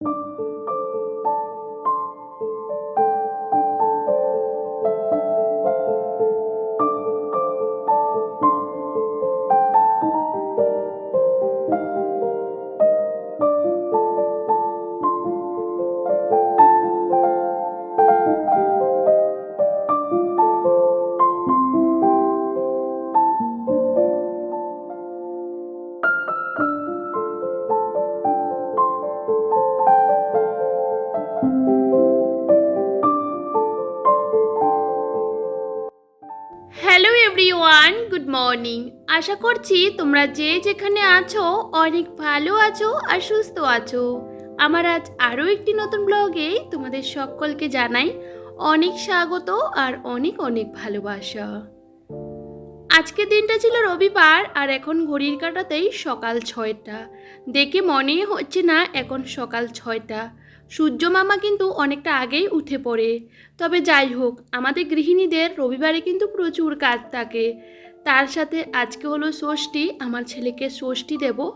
you everyone good morning আশা করছি তোমরা যে যেখানে আছো অনেক ভালো আছো আর সুস্থ আছো। আমার আজ আরও একটি নতুন ব্লগে তোমাদের সকলকে জানাই অনেক স্বাগত আর অনেক অনেক ভালোবাসা। আজকের দিনটা ছিল রবিবার আর এখন ঘড়ির কাটাতেই সকাল ছয়টা। দেখে মনেই হচ্ছে না এখন সকাল ছয়টা। সূর্য মামা কিন্তু অনেকটা আগেই উঠে পড়ে। তবে যাই হোক, আমাদের গৃহিণীদের রবিবারে কিন্তু প্রচুর কাজ থাকে। তার সাথে আজকে হলো ষষ্ঠী, আমার ছেলেকে ষষ্ঠী দেব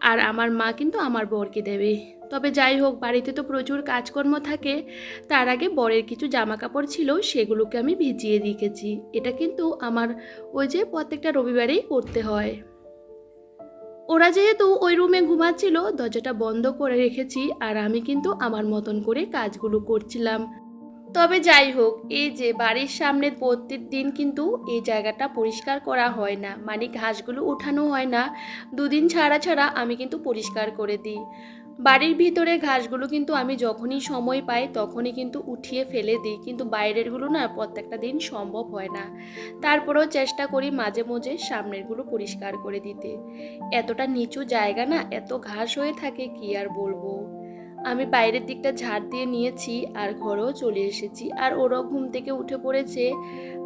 আর আমার মা কিন্তু আমার বরকে দেবে। তবে যাই হোক, বাড়িতে তো প্রচুর কাজকর্ম থাকে, তার আগে বরের কিছু জামা কাপড় ছিল, সেগুলোকে আমি ভিজিয়ে রেখেছি। এটা কিন্তু আমার ওই যে প্রত্যেকটা রবিবারেই করতে হয়। ওরা যেহেতু ওই রুমে ঘুমাচ্ছিল, দরজাটা বন্ধ করে রেখেছি আর আমি কিন্তু আমার মতন করে কাজগুলো করছিলাম। তবে যাই হোক, এই যে বাড়ির সামনে প্রত্যেক দিন কিন্তু এই জায়গাটা পরিষ্কার করা হয় না মানে ঘাসগুলো উঠানো হয় না। দুদিন ছাড়া ছাড়া আমি কিন্তু পরিষ্কার করে দিই। বাড়ির ভিতরে ঘাসগুলো কিন্তু আমি যখনই সময় পাই তখনই কিন্তু উঠিয়ে ফেলে দিই। কিন্তু বাইরেরগুলো না প্রত্যেকটা দিন সম্ভব হয় না। তারপরেও চেষ্টা করি মাঝে মাঝে সামনেরগুলো পরিষ্কার করে দিতে। এতটা নিচু জায়গা না, এত ঘাস হয়ে থাকে, কি আর বলব? আমি বাইরের দিকটা ঝাড় দিয়ে নিয়েছি আর ঘরেও চলে এসেছি। আর ওরাও ঘুম থেকে উঠে পড়েছে।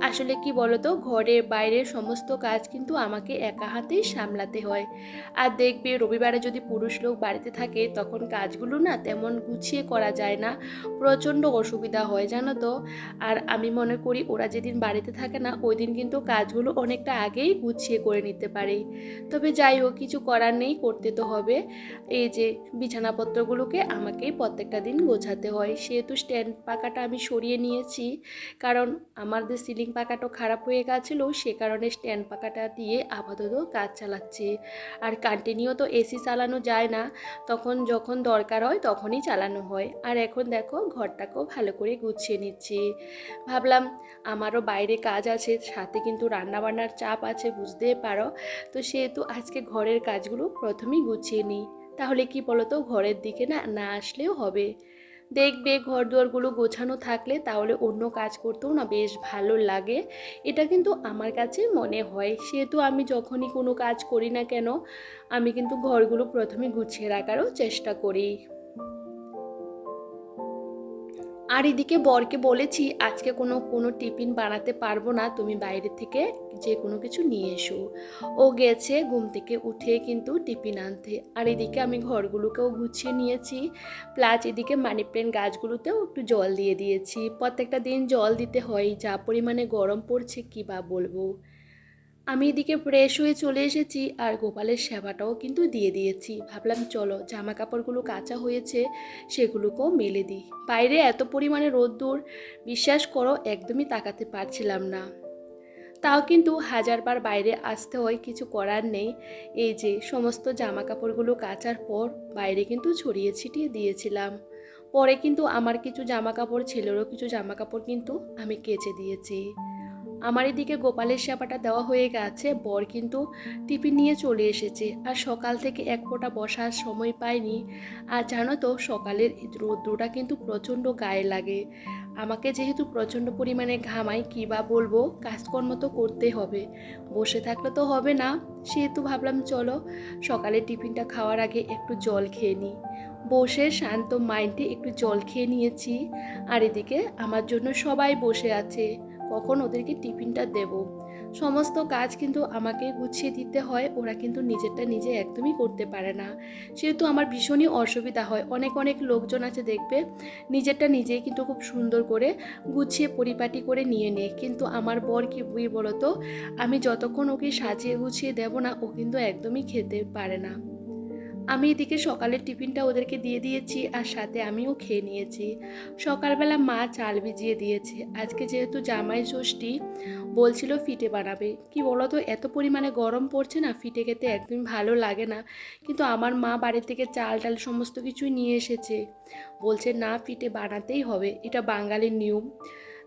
আসলে কি বলতো, ঘরের বাইরের সমস্ত কাজ কিন্তু আমাকে একা হাতেই সামলাতে হয়। আর দেখবে রবিবারে যদি পুরুষ লোক বাড়িতে থাকে, তখন কাজগুলো না তেমন গুছিয়ে করা যায় না। প্রচণ্ড অসুবিধা হয়, জানো তো। আর আমি মনে করি, ওরা যেদিন বাড়িতে থাকে না ওই দিন কিন্তু কাজগুলো অনেকটা আগেই গুছিয়ে করে নিতে পারে। তবে যাই হোক, কিছু করার নেই, করতে তো হবে। এই যে বিছানাপত্রগুলোকে আমাকেই প্রত্যেকটা দিন গোছাতে হয়। সেহেতু স্ট্যান্ড পাকাটা আমি সরিয়ে নিয়েছি। কারণ আমাদের সিলিং পাকাটাও খারাপ হয়ে গেছিল, সে কারণে স্ট্যান্ড পাকাটা দিয়ে আপাতত কাজ চালাচ্ছি। আর কন্টিনিউ তো এসি চালানো যায় না। তখন যখন দরকার হয় তখনই চালানো হয়। আর এখন দেখো ঘরটাকেও ভালো করে গুছিয়ে নিচ্ছি। ভাবলাম আমারও বাইরে কাজ আছে, সাথে কিন্তু রান্নাবান্নার চাপ আছে বুঝতে পারো। তো সেহেতু আজকে ঘরের কাজগুলো প্রথমেই গুছিয়ে নিই। তাহলে কি বলতো, ঘরের দিকে না না আসলেও হবে। দেখবে ঘর দুয়ারগুলো গোছানো থাকলে তাহলে অন্য কাজ করতেও না বেশ ভালো লাগে। এটা কিন্তু আমার কাছে মনে হয়। সেহেতু আমি যখনই কোনো কাজ করি না কেন, আমি কিন্তু ঘরগুলো প্রথমে গুছিয়ে রাখারও চেষ্টা করি। আর এদিকে বরকে বলেছি, আজকে কোনো কোনো টিফিন বানাতে পারব না, তুমি বাইরে থেকে যে কোনো কিছু নিয়ে এসো। ও গেছে ঘুম থেকে উঠে কিন্তু টিফিন আনতে। আর এদিকে আমি ঘরগুলোকেও গুছিয়ে নিয়েছি, প্লাস এদিকে মানি প্ল্যান্ট গাছগুলোতেও একটু জল দিয়ে দিয়েছি। প্রত্যেকটা দিন জল দিতে হয়, যা পরিমাণে গরম পড়ছে কী বা বলব। আমি এদিকে ফ্রেশ হয়ে চলে এসেছি আর গোপালের সেবাটাও কিন্তু দিয়ে দিয়েছি। ভাবলাম, চলো জামা কাপড়গুলো কাঁচা হয়েছে, সেগুলোকেও মেলে দিই। বাইরে এত পরিমাণে রোদ্দুর, বিশ্বাস করো, একদমই তাকাতে পারছিলাম না। তাও কিন্তু হাজারবার বাইরে আসতে হয়, কিছু করার নেই। এই যে, সমস্ত জামা কাপড়গুলো কাচার পর বাইরে কিন্তু ছড়িয়ে ছিটিয়ে দিয়েছিলাম। পরে কিন্তু আমার কিছু জামা কাপড় ছেলেরও কিছু জামা কাপড় কিন্তু আমি কেচে দিয়েছি। আমার এদিকে গোপালের সেবাটা দেওয়া হয়ে গেছে, বর কিন্তু টিফিন নিয়ে চলে এসেছে আর সকাল থেকে এক ফোঁটা বসার সময় পাইনি আর জানো তো, সকালের রৌদ্রটা কিন্তু প্রচণ্ড গায়ে লাগে। আমাকে যেহেতু প্রচণ্ড পরিমাণে ঘামাই কী বা বলব, কাজকর্ম তো করতে হবে। বসে থাকলে তো হবে না। সেহেতু ভাবলাম, চলো সকালে টিফিনটা খাওয়ার আগে একটু জল খেয়ে নিই। বসে শান্ত মাইন্ডে একটু জল খেয়ে নিয়েছি। আর এদিকে আমার জন্য সবাই বসে আছে। কখন ওদেরকে টিফিনটা দেব। সমস্ত কাজ কিন্তু আমাকে গুছিয়ে দিতে হয়, ওরা কিন্তু নিজেরটা নিজে একদমই করতে পারে না। সেহেতু আমার ভীষণই অসুবিধা হয়। অনেক অনেক লোকজন আছে দেখবে, নিজেরটা নিজেই কিন্তু খুব সুন্দর করে গুছিয়ে পরিপাটি করে নিয়ে নেয়। কিন্তু আমার বর কি বুই বলতো, আমি যতক্ষণ ওকে সাজিয়ে গুছিয়ে দেব না, ও কিন্তু একদমই খেতে পারে না। আমি এদিকে সকালের টিফিনটা ওদেরকে দিয়ে দিয়েছি আর সাথে আমিও খেয়ে নিয়েছি। সকালবেলা মা চাল ভিজিয়ে দিয়েছে। আজকে যেহেতু জামাই ষষ্ঠী, বলছিল ফিটে বানাবে। কি বলো তো এত পরিমাণে গরম পড়ছে না, ফিটে খেতে একদম ভালো লাগে না। কিন্তু আমার মা বাড়ি থেকে চাল টাল সমস্ত কিছুই নিয়ে এসেছে। বলছে, না, ফিটে বানাতেই হবে। এটা বাঙালির নিয়ম।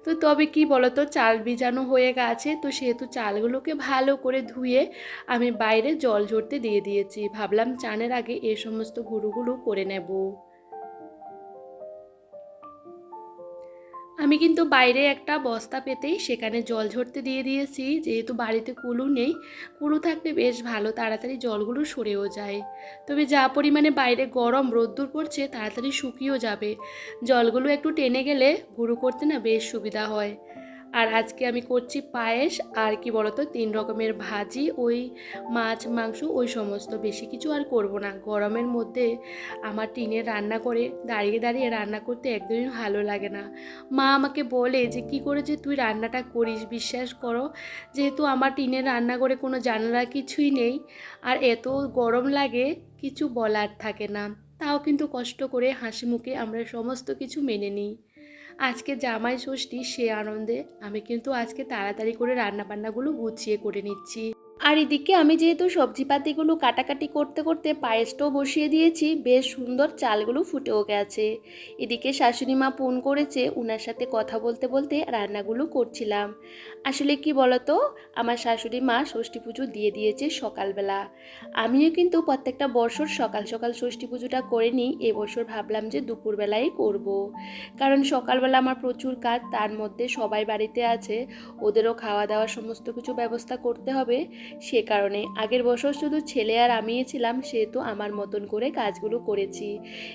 তো তবে কি বলতো, চাল ভিজানো হয়ে গেছে। তো সেহেতু চালগুলোকে ভালো করে ধুয়ে আমি বাইরে জল ঝরতে দিয়ে দিয়েছি। ভাবলাম চানের আগে এ সমস্ত গুঁড়োগুলো করে নেব। আমি কিন্তু বাইরে একটা বস্তা পেতেই সেখানে জল ঝরতে দিয়ে দিয়েছি। যেহেতু বাড়িতে কুলু নেই, কুলু থাকলে বেশ ভালো, তাড়াতাড়ি জলগুলো সরেও যায়। তবে যা পরিমাণে বাইরে গরম রোদ্দুর পড়ছে, তাড়াতাড়ি শুকিয়েও যাবে। জলগুলো একটু টেনে গেলে গুঁড়ো করতে না বেশ সুবিধা হয়। আর আজকে আমি করছি পায়েস আর কি বলতো, তিন রকমের ভাজি, ওই মাছ, মাংস, ওই সমস্ত। বেশি কিছু আর করব না। গরমের মধ্যে আমার টিনের রান্না করে দাঁড়িয়ে দাঁড়িয়ে রান্না করতে একদমই ভালো লাগে না। মা আমাকে বলে যে, কি করে যে তুই রান্নাটা করিস? বিশ্বাস করো, যেহেতু আমার টিনের রান্না করে কোনো জানালা কিছুই নেই আর এত গরম লাগে, কিছু বলার থাকে না। তাও কিন্তু কষ্ট করে হাসি মুখে আমরা সমস্ত কিছু মেনে নিই। আজকে জামাই ষষ্ঠী সে আনন্দে আমি কিন্তু আজকে তাড়াতাড়ি করে রান্নাবান্নাগুলো গুছিয়ে করে নিচ্ছি। আর এদিকে আমি যেহেতু সবজিপাতিগুলো কাটাকাটি করতে করতে পায়েসটাও বসিয়ে দিয়েছি, বেশ সুন্দর চালগুলো ফুটেও গেছে। এদিকে শাশুড়ি মা ফোন করেছে ওনার সাথে কথা বলতে বলতে রান্নাগুলো করছিলাম। আসলে কি বলতো, আমার শাশুড়ি মা ষষ্ঠী পুজো দিয়ে দিয়েছে সকালবেলা। আমিও কিন্তু প্রত্যেকটা বছর সকাল সকাল ষষ্ঠী পুজোটা করে নিই এবছর ভাবলাম যে দুপুরবেলায় করব। কারণ সকালবেলা আমার প্রচুর কাজ, তার মধ্যে সবাই বাড়িতে আছে, ওদেরও খাওয়া দাওয়া সমস্ত কিছু ব্যবস্থা করতে হবে। সে কারণে আগের বছর শুধু ছেলে আর আমিই ছিলাম, সেহেতু আমার মতন করে কাজগুলো করেছি।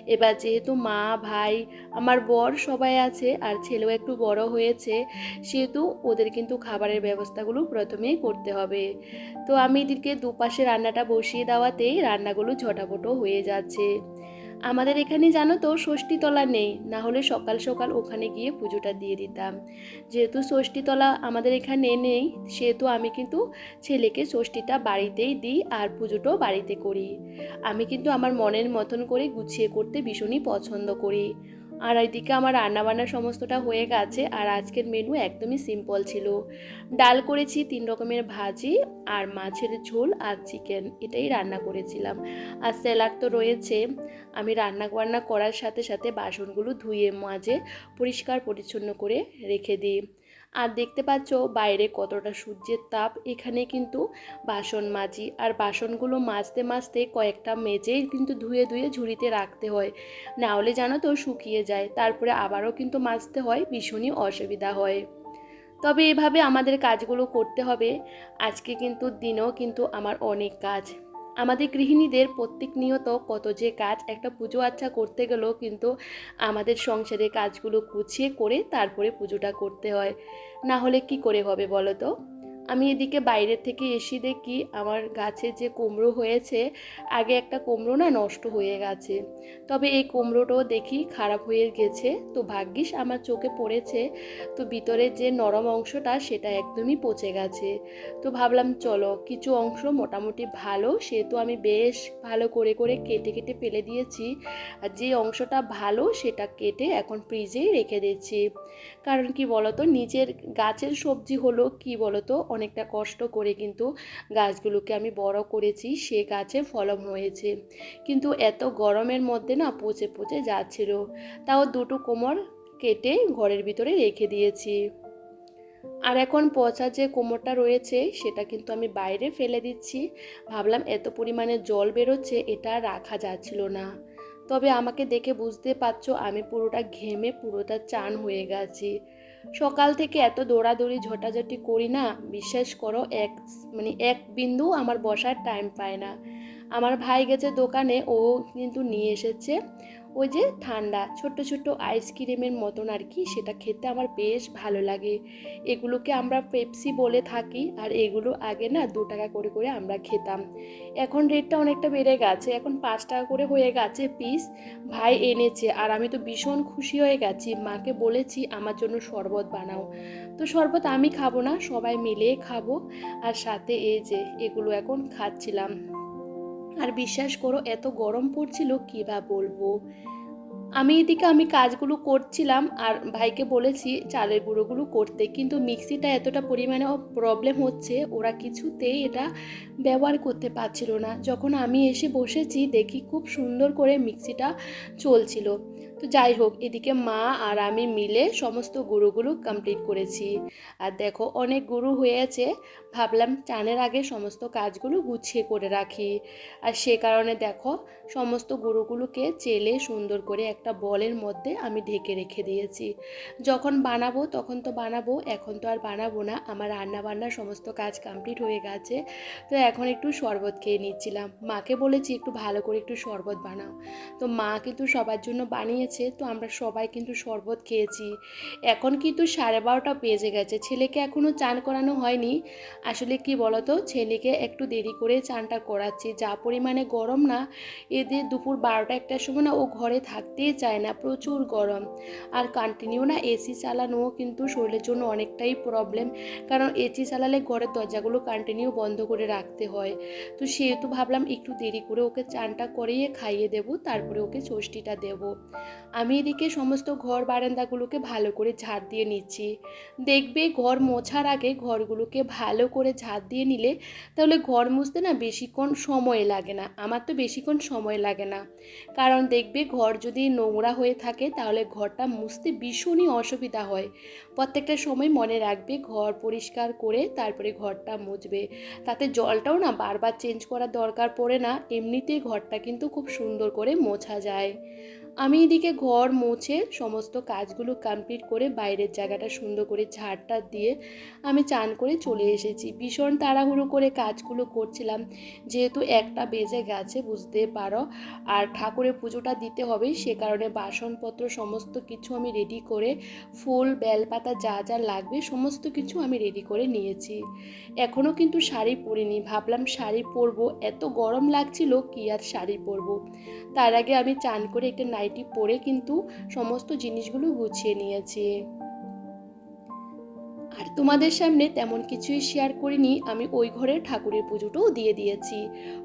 এবার যেহেতু মা, ভাই, আমার বর সবাই আছে আর ছেলেও একটু বড় হয়েছে, সেহেতু ওদের কিন্তু খাবারের ব্যবস্থাগুলো প্রথমেই করতে হবে। তো আমি এদিকে দুপাশে রান্নাটা বসিয়ে দেওয়াতেই রান্নাগুলো ঝটাপটো হয়ে যাচ্ছে। আমাদের এখানে জানো তো ষষ্ঠীতলা নেই, না হলে সকাল সকাল ওখানে গিয়ে পুজোটা দিয়ে দিতাম। যেহেতু ষষ্ঠীতলা আমাদের এখানে নেই, সেহেতু আমি কিন্তু ছেলেকে ষষ্ঠীটা বাড়িতেই দিই আর পুজোটাও বাড়িতে করি। আমি কিন্তু আমার মনের মতন করে গুছিয়ে করতে ভীষণই পছন্দ করি। আর এইদিকে আমার রান্নাবান্না সমস্তটা হয়ে গেছে, আর আজকের মেনু একদমই সিম্পল ছিল। ডাল করেছি তিন রকমের ভাজি, আর মাছের ঝোল আর চিকেন এটাই রান্না করেছিলাম। আর স্যালাড তো রয়েছে। আমি রান্না বান্না করার সাথে সাথে বাসনগুলো ধুয়ে মাঝে পরিষ্কার পরিচ্ছন্ন করে রেখে দিই। আর দেখতে পাচ্ছ বাইরে কতটা সূর্যের তাপ। এখানে কিন্তু বাসন মাজি, আর বাসনগুলো মাজতে মাজতে কয়েকটা মেজেই কিন্তু ধুয়ে ধুয়ে ঝুড়িতে রাখতে হয়। না হলে জানো তো শুকিয়ে যায়, তারপরে আবারও কিন্তু মাজতে হয়, ভীষণই অসুবিধা হয়। তবে এভাবে আমাদের কাজগুলো করতে হবে। আজকে কিন্তু দিনেও কিন্তু আমার অনেক কাজ। আমাদের গৃহিণীদের প্রত্যেক নিয়ত কত যে কাজ একটা পুজো আচ্ছা করতে গেলেও কিন্তু আমাদের সংসারে কাজগুলো গুছিয়ে করে তারপরে পুজোটা করতে হয়। না হলে কি করে হবে বলো তো? আমি এদিকে বাইরের থেকে এসে দেখি আমার গাছে যে কুমড়ো হয়েছে, আগে একটা কুমড়ো না নষ্ট হয়ে গেছে। তবে এই কুমড়োটাও দেখি খারাপ হয়ে গেছে। তো ভাগ্যিস আমার চোখে পড়েছে, তো ভিতরে যে নরম অংশটা সেটা একদমই পচে গেছে। তো ভাবলাম, চলো কিছু অংশ মোটামুটি ভালো, সেহেতু আমি বেশ ভালো করে করে কেটে কেটে ফেলে দিয়েছি। আর যে অংশটা ভালো, সেটা কেটে এখন ফ্রিজেই রেখে দিচ্ছি। কারণ কি বলতো, নিজের গাছের সবজি হলো, কি বলতো অনেকটা কষ্ট করে কিন্তু গাছগুলোকে আমি বড় করেছি, সে গাছে ফলন হয়েছে। কিন্তু এত গরমের মধ্যে না পচে পচে যাচ্ছিল। তাও দুটো কোমর কেটে ঘরের ভিতরে রেখে দিয়েছি। আর এখন পচা যে কোমরটা রয়েছে, সেটা কিন্তু আমি বাইরে ফেলে দিচ্ছি। ভাবলাম এত পরিমাণে জল বেরোচ্ছে, এটা রাখা যাচ্ছিল না। তবে আমাকে দেখে বুঝতে পারছ, আমি পুরোটা ঘেমে পুরোটা চান হয়ে গেছি। সকাল থেকে এত দৌড়াদৌড়ি, ঝটাঝটি করি না। বিশ্বাস করো, এক মানে এক বিন্দু আমার বসার টাইম পায় না। আমার ভাই গেছে দোকানে, ও কিন্তু নিয়ে এসেছে। ওই যে ঠান্ডা, ছোট্ট ছোট্ট আইসক্রিমের মতন আর কি, সেটা খেতে আমার বেশ ভালো লাগে। এগুলোকে আমরা পেপসি বলে থাকি, আর এগুলো আগে না দু টাকা করে করে আমরা খেতাম। এখন রেটটা অনেকটা বেড়ে গেছে, এখন পাঁচ টাকা করে হয়ে গেছে পিস ভাই এনেছে, আর আমি তো ভীষণ খুশি হয়ে গেছি। মাকে বলেছি, আমার জন্য শরবত বানাও। তো শরবত আমি খাব না, সবাই মিলে খাব। আর সাথে এই যে, এগুলো এখন খাচ্ছিলাম। আর বিশ্বাস করো, এত গরম পড়ছিল, কী বা বলব? আমি এদিকে, আমি কাজগুলো করছিলাম, আর ভাইকে বলেছি চালের গুঁড়োগুলো করতে, কিন্তু মিক্সিটা এতটা পরিমাণে প্রবলেম হচ্ছে, ওরা কিছুতেই এটা ব্যবহার করতে পারছিল না। যখন আমি এসে বসেছি, দেখি খুব সুন্দর করে মিক্সিটা চলছিল। তো যাই হোক, এদিকে মা আর আমি মিলে সমস্ত গুঁড়োগুলো কমপ্লিট করেছি। আর দেখো, অনেক গুঁড়ো হয়েছে ভাবলাম চানের আগে সমস্ত কাজগুলো গুছিয়ে করে রাখি। আর সে কারণে দেখো, সমস্ত গুঁড়োগুলোকে চেলে সুন্দর করে একটা বলের মধ্যে আমি ঢেকে রেখে দিয়েছি। যখন বানাবো, তখন তো বানাবো, এখন তো আর বানাবো না। আমার রান্না বান্নার সমস্ত কাজ কমপ্লিট হয়ে গেছে। তো এখন একটু শরবত খেয়ে নিচ্ছিলাম। মাকে বলেছি, একটু ভালো করে একটু শরবত বানাও। তো মা কিন্তু সবার জন্য বানিয়েছে। তো আমরা সবাই কিন্তু শরবত খেয়েছি। এখন কিন্তু সাড়ে বারোটা বেজে গেছে, ছেলেকে এখনও চান করানো হয়নি। আসলে কি বলতো, ছেলেকে একটু দেরি করে চানটা করাচ্ছি, যা পরিমাণে গরম না, এদের দুপুর বারোটা একটার সময় না ও ঘরে থাকতেই চায় না, প্রচুর গরম। আর কন্টিনিউ না এসি চালানোও কিন্তু শরীরের জন্য অনেকটাই প্রবলেম কারণ এসি চালালে ঘরের দরজাগুলো কন্টিনিউ বন্ধ করে রাখতে হয়। তো সেহেতু ভাবলাম একটু দেরি করে ওকে চানটা করিয়ে খাইয়ে দেব, তারপরে ওকে ষষ্ঠীটা দেব। আমি এদিকে সমস্ত ঘর বারান্দাগুলোকে ভালো করে ঝাড় দিয়ে নিচ্ছি। দেখবে ঘর মোছার আগে ঘরগুলোকে ভালো করে ঝাড় দিয়ে নিলে তাহলে ঘর মুছতে না বেশিক্ষণ সময় লাগে না। আমার তো বেশিক্ষণ সময় লাগে না। কারণ দেখবে ঘর যদি নোংরা হয়ে থাকে তাহলে ঘরটা মুছতে ভীষণই অসুবিধা হয়। প্রত্যেকটা সময় মনে রাখবে ঘর পরিষ্কার করে তারপরে ঘরটা মুছবে। তাতে জলটাও না বারবার চেঞ্জ করার দরকার পড়ে না। এমনিতেই ঘরটা কিন্তু খুব সুন্দর করে মোছা যায়। আমি এদিকে ঘর মুছে সমস্ত কাজগুলো কমপ্লিট করে বাইরের জায়গাটা সুন্দর করে ঝাড়টা দিয়ে আমি চান করে চলে এসেছি। ভীষণ তাড়াহুড়ো করে কাজগুলো করছিলাম। যেহেতু একটা বেজে গেছে, বুঝতে পারো। আর ঠাকুরের পুজোটা দিতে হবে, সে কারণে বাসনপত্র, সমস্ত কিছু আমি রেডি করে, ফুল, বেলপাতা যা যা লাগবে, সমস্ত কিছু আমি রেডি করে নিয়েছি। এখনও কিন্তু শাড়ি পরিনি। ভাবলাম শাড়ি পরবো। এত গরম লাগছিল, কি আর শাড়ি পরবো? তার আগে আমি চান করে একটা নাইটি পরে কিন্তু সমস্ত জিনিসগুলো গুছিয়ে নিয়েছি। আর তোমাদের সামনে তেমন কিছুই শেয়ার করিনি, আমি ওই ঘরের ঠাকুরের পুজোটাও দিয়ে দিয়েছি।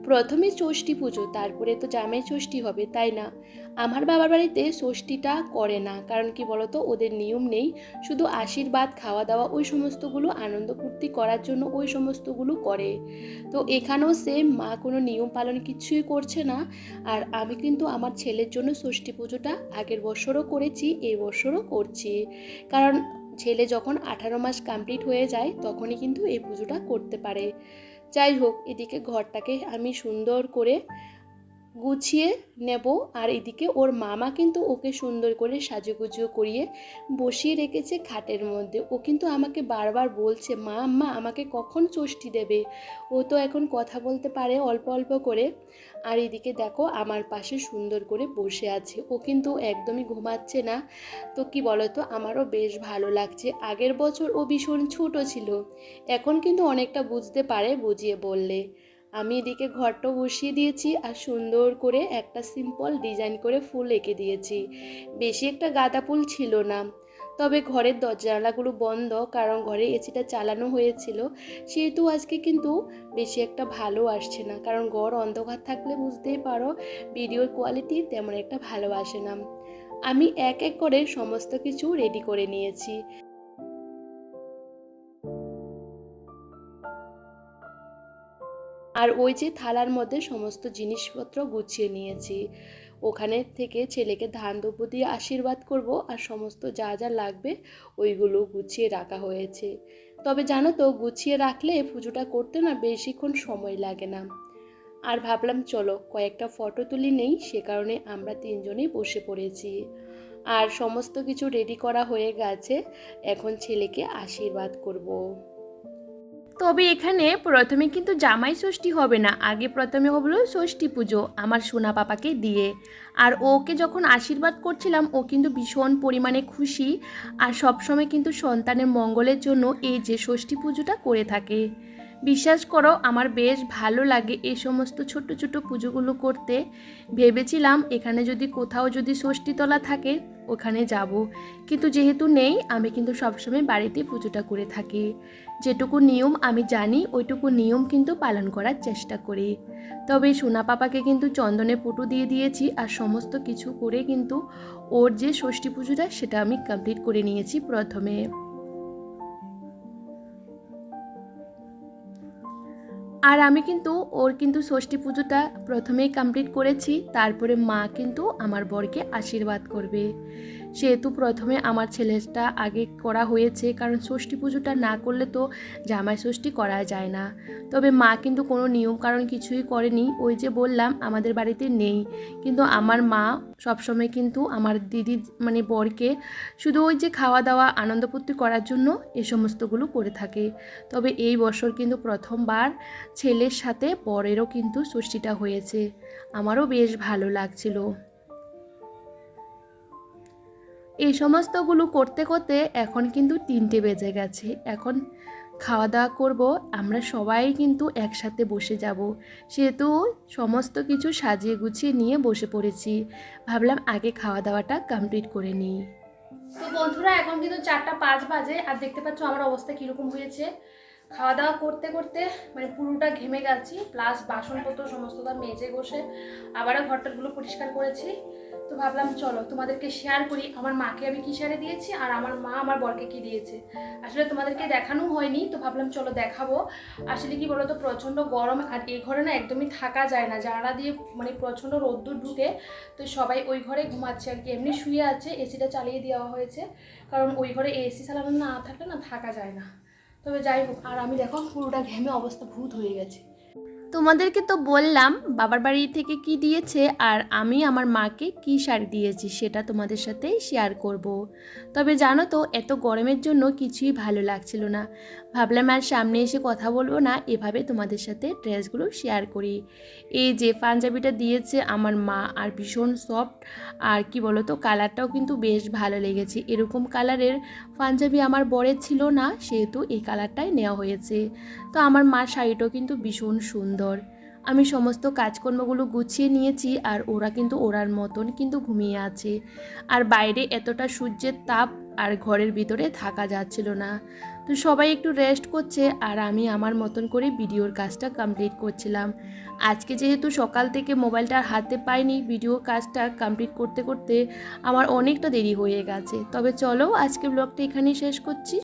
প্রথমে ষষ্ঠী পুজো, তারপরে তো জামাই ষষ্ঠী হবে, তাই না? আমার বাবার বাড়িতে ষষ্ঠীটা করে না, কারণ কি বলতো, ওদের নিয়ম নেই। শুধু আশীর্বাদ খাওয়া দাওয়া ওই সমস্তগুলো, আনন্দ ফুর্তি করার জন্য ওই সমস্তগুলো করে। তো এখানেও সেম মা কোনো নিয়ম পালন কিছুই করছে না। আর আমি কিন্তু আমার ছেলের জন্য ষষ্ঠী পুজোটা আগের বছরও করেছি, এই বছরও করছি। কারণ ছেলে যখন আঠারো মাস কমপ্লিট হয়ে যায়, তখনই কিন্তু এই পুজোটা করতে পারে। যাই হোক, এদিকে ঘরটাকে আমি সুন্দর করে গুছিয়ে নেব। আর এদিকে ওর মামা কিন্তু ওকে সুন্দর করে সাজুগুজু করিয়ে বসিয়ে রেখেছে খাটের মধ্যে। ও কিন্তু আমাকে বারবার বলছে, মা, আম্মা, আমাকে কখন ষষ্ঠী দেবে? ও তো এখন কথা বলতে পারে অল্প অল্প করে। আর এদিকে দেখো, আমার পাশে সুন্দর করে বসে আছে। ও কিন্তু একদমই ঘুমাচ্ছে না। তো কি বলতো, আমারও বেশ ভালো লাগছে। আগের বছর ও ভীষণ ছোট ছিল। এখন কিন্তু অনেকটা বুঝতে পারে বুঝিয়ে বললে। আমি এদিকে ঘরটা বসিয়ে দিয়েছি আর সুন্দর করে একটা সিম্পল ডিজাইন করে ফুল এঁকে দিয়েছি। বেশি একটা গাঁদা ফুল ছিল না। তবে ঘরের দরজালাগুলো বন্ধ, কারণ ঘরে এসিটা চালানো হয়েছিল। সেহেতু আজকে কিন্তু বেশি একটা ভালো আসছে না। কারণ ঘর অন্ধকার থাকলে বুঝতেই পারো ভিডিওর কোয়ালিটি তেমন একটা ভালো আসে না। আমি এক এক করে সমস্ত কিছু রেডি করে নিয়েছি। আর ওই যে থালার মধ্যে সমস্ত জিনিসপত্র গুছিয়ে নিয়েছি। ওখানে থেকে ছেলেকে ধান দ্রব্য দিয়ে আশীর্বাদ করব আর সমস্ত যা যা লাগবে ওইগুলো গুছিয়ে রাখা হয়েছে। তবে জানো তো, গুছিয়ে রাখলে পুজোটা করতে না বেশিক্ষণ সময় লাগে না। আর ভাবলাম চলো, কয়েকটা ফটো তুলি নেই, সে কারণে আমরা তিনজনেই বসে পড়েছি। আর সমস্ত কিছু রেডি করা হয়ে গেছে, এখন ছেলেকে আশীর্বাদ করব। তবে এখানে প্রথমে কিন্তু জামাই ষষ্ঠী হবে না। আগে প্রথমে হলো ষষ্ঠী পুজো আমার সোনা পাপাকে দিয়ে। আর ওকে যখন আশীর্বাদ করছিলাম, ও কিন্তু ভীষণ পরিমাণে খুশি। আর সবসময় কিন্তু সন্তানের মঙ্গলের জন্য এই যে ষষ্ঠী পুজোটা করে থাকে। বিশ্বাস করো, আমার বেশ ভালো লাগে এই সমস্ত ছোট ছোট পুজোগুলো করতে। ভেবেছিলাম এখানে যদি কোথাও যদি ষষ্ঠীতলা থাকে, ওখানে যাব। কিন্তু যেহেতু নেই, আমি কিন্তু সবসময় বাড়িতে পুজোটা করে থাকি। যেটুকু নিয়ম আমি জানি, ওইটুকু নিয়ম কিন্তু পালন করার চেষ্টা করি। তবে সোনা পাপাকে কিন্তু চন্দনে পুটু দিয়ে দিয়েছি আর সমস্ত কিছু করে কিন্তু ওর যে ষষ্ঠী পুজোটা, সেটা আমি কমপ্লিট করে নিয়েছি প্রথমে। আর আমি কিন্তু ওর কিন্তু ষষ্ঠী পুজোটা প্রথমেই কমপ্লিট করেছি, তারপরে মা কিন্তু আমার বরকে আশীর্বাদ করবে। সেহেতু প্রথমে আমার ছেলেটা আগে করা হয়েছে, কারণ ষষ্ঠী পুজোটা না করলে তো জামাই ষষ্ঠী করা যায় না। তবে মা কিন্তু কোনো নিয়ম কারণ কিছুই করেনি, ওই যে বললাম আমাদের বাড়িতে নেই। কিন্তু আমার মা সবসময় কিন্তু আমার দিদি মানে বরকে শুধু ওই যে খাওয়া দাওয়া আনন্দ ফুর্তি করার জন্য এ সমস্তগুলো করে থাকে। তবে এই বছর কিন্তু প্রথমবার ছেলের সাথে বরেরও কিন্তু ষষ্ঠীটা হয়েছে। আমারও বেশ ভালো লাগছিল। এই সমস্তগুলো করতে করতে এখন কিন্তু তিনটে বেজে গেছে। এখন খাওয়া দাওয়া করব, আমরা সবাই কিন্তু একসাথে বসে যাব। সেহেতু সমস্ত কিছু সাজিয়ে গুছিয়ে নিয়ে বসে পড়েছি। ভাবলাম আগে খাওয়া দাওয়াটা কমপ্লিট করে নিই। তো বন্ধুরা, এখন কিন্তু চারটা পাঁচ বাজে। আর দেখতে পাচ্ছ আমার অবস্থা কীরকম হয়েছে। খাওয়া দাওয়া করতে করতে মানে পুরোটা ঘেমে গেছি প্লাস বাসনপত্র সমস্তটা মেজে বসে আবারও ঘরটাগুলো পরিষ্কার করেছি। তো ভাবলাম চলো, তোমাদেরকে শেয়ার করি, আমার মাকে আমি কী শেয়ারে দিয়েছি আর আমার মা আমার বরকে কি দিয়েছে। আসলে তোমাদেরকে দেখানো হয়নি, তো ভাবলাম চলো দেখাবো। আসলে কি বলতো, প্রচণ্ড গরম আর এই ঘরে না একদমই থাকা যায় না। জানালা দিয়ে মানে প্রচণ্ড রোদ্দুর ঢুকে, তো সবাই ওই ঘরে ঘুমাচ্ছে আর কি। এমনি শুয়ে আছে এসিটা চালিয়ে দেওয়া হয়েছে। কারণ ওই ঘরে এসি চালানো না থাকলে না থাকা যায় না। তবে যাই হোক, আর আমি দেখো পুরোটা ঘেমে অবস্থা ভূত হয়ে গেছে। তোমাদেরকে তো বললাম বাবার বাড়ি থেকে কি দিয়েছে আর আমি আমার মাকে কি শাড়ি দিয়েছি সেটা তোমাদের সাথে শেয়ার করব। তবে জানো তো, এত গরমের জন্য কিছুই ভালো লাগছিল না। ভাবলাম আর সামনে এসে কথা বলব না, এভাবে তোমাদের সাথে ড্রেসগুলো শেয়ার করি। এই যে পাঞ্জাবিটা দিয়েছে আমার মা আর ভীষণ সফট আর কি বলো তো কালারটাও কিন্তু বেশ ভালো লেগেছে। এরকম কালারের পাঞ্জাবি আমার বরের ছিল না, সেহেতু এই কালারটাই নেওয়া হয়েছে। তো আমার মার শাড়িটাও কিন্তু ভীষণ সুন্দর। আমি সমস্ত কাজকর্মগুলো গুছিয়ে নিয়েছি আর ওরা কিন্তু ওরার মতন কিন্তু ঘুমিয়ে আছে। আর বাইরে এতটা সূর্যের তাপ আর ঘরের ভিতরে থাকা যাচ্ছিল না। তো সবাই একটু রেস্ট করছে আর আমি আমার মতন করে ভিডিওর কাজটা কমপ্লিট করছিলাম। আজকে যেহেতু সকাল থেকে মোবাইলটা হাতে পাইনি ভিডিও কাজটা কমপ্লিট করতে করতে আমার অনেকটা দেরি হয়ে গেছে। তবে চলো আজকে ব্লগটা এখানেই শেষ করছি।